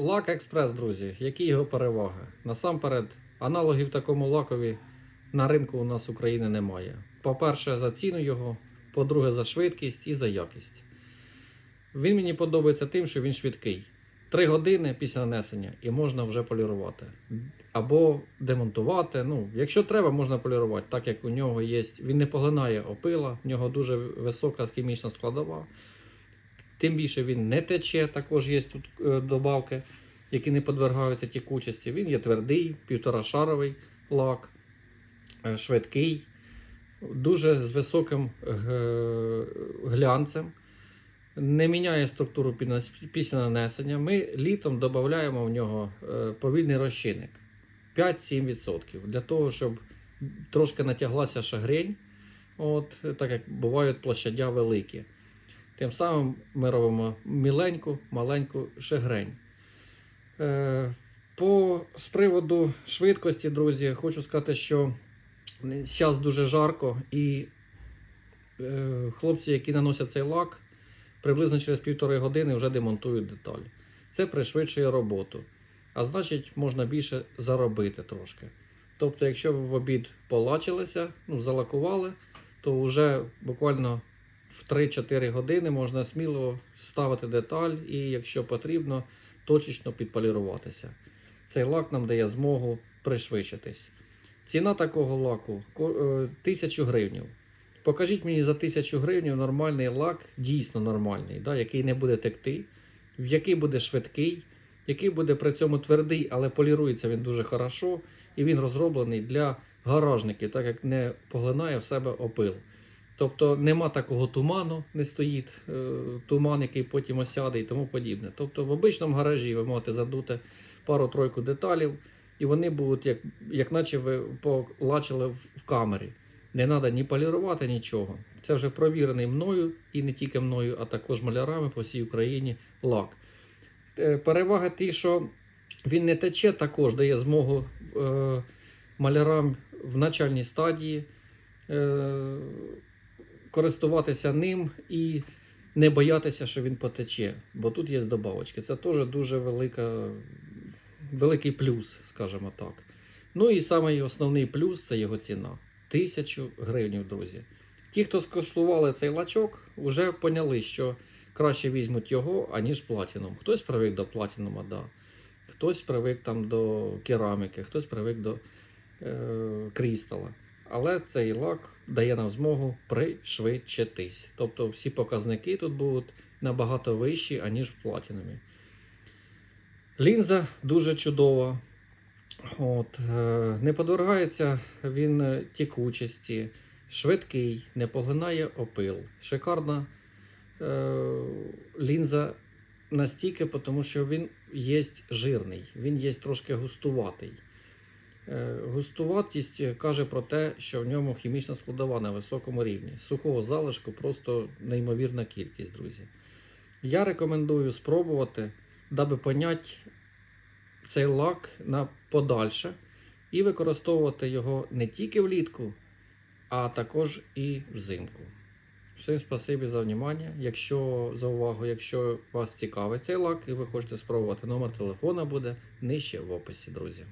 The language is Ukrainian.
Лак Експрес, друзі, які його переваги? Насамперед, аналогів такому лакові на ринку у нас України немає. По-перше, за ціну його, по-друге, за швидкість і за якість. Він мені подобається тим, що він швидкий. Три години після нанесення і можна вже полірувати. Або демонтувати. Ну, якщо треба, можна полірувати, так як у нього є. Він не поглинає опила, в нього дуже висока хімічна складова. Тим більше він не тече, також є тут е, добавки, які не подвергаються тікучості. Він є твердий, півторашаровий лак, е, швидкий, дуже з високим глянцем. Не міняє структуру після нанесення. Ми літом додаємо в нього е, повільний розчинник 5-7%. Для того, щоб трошки натяглася шагрень, от, так як бувають площадя великі. Тим самим ми робимо міленьку, маленьку шагрень. Е, по, з приводу швидкості, друзі, хочу сказати, що зараз дуже жарко, і е, хлопці, які наносять цей лак, приблизно через півтори години вже демонтують деталь. Це пришвидшує роботу. А значить, можна більше заробити трошки. Тобто, якщо ви в обід полачилися, ну, залакували, то вже буквально в 3-4 години можна сміло ставити деталь і, якщо потрібно, точечно підполіруватися. Цей лак нам дає змогу пришвидшитись. Ціна такого лаку ко- е, 1000 гривнів. Покажіть мені за 1000 гривень нормальний лак, дійсно нормальний, да, який не буде текти, який буде швидкий, який буде при цьому твердий, але полірується він дуже хорошо, і він розроблений для гаражників, так як не поглинає в себе опил. Тобто нема такого туману, не стоїть е, туман, який потім осяде і тому подібне. Тобто в обичному гаражі ви можете задути пару-тройку деталів, і вони будуть, як, як наче ви полачили в, камері. Не треба ні полірувати, нічого. Це вже провірений мною і не тільки мною, а також малярами по всій Україні лак. Е, Перевага ті, що він не тече, також дає змогу е, малярам в начальній стадії е, користуватися ним і не боятися, що він потече. Бо тут є добавочки. Це теж дуже велика, великий плюс, скажімо так. Ну і самий основний плюс це його ціна. Тисячу гривень, друзі. Ті, хто скоштували цей лачок, вже поняли, що краще візьмуть його, аніж платіном. Хтось привик до платінума, да. хтось привик там до кераміки, хтось привик до е, крістала. Але цей лак дає нам змогу пришвидшитись. Тобто всі показники тут будуть набагато вищі, аніж в платінумі. Лінза дуже чудова. От, е, не подвергається він тікучості, швидкий, не поглинає опил. Шикарна е, лінза настільки, тому що він є жирний, він є трошки густуватий. Е, Густуватість каже про те, що в ньому хімічна складова на високому рівні. Сухого залишку просто неймовірна кількість, друзі. Я рекомендую спробувати, даби поняти цей лак на подальше і використовувати його не тільки влітку, а також і взимку. Всім спасибі за внимання. Якщо за увагу, якщо вас цікавить цей лак і ви хочете спробувати, номер телефона буде нижче в описі, друзі.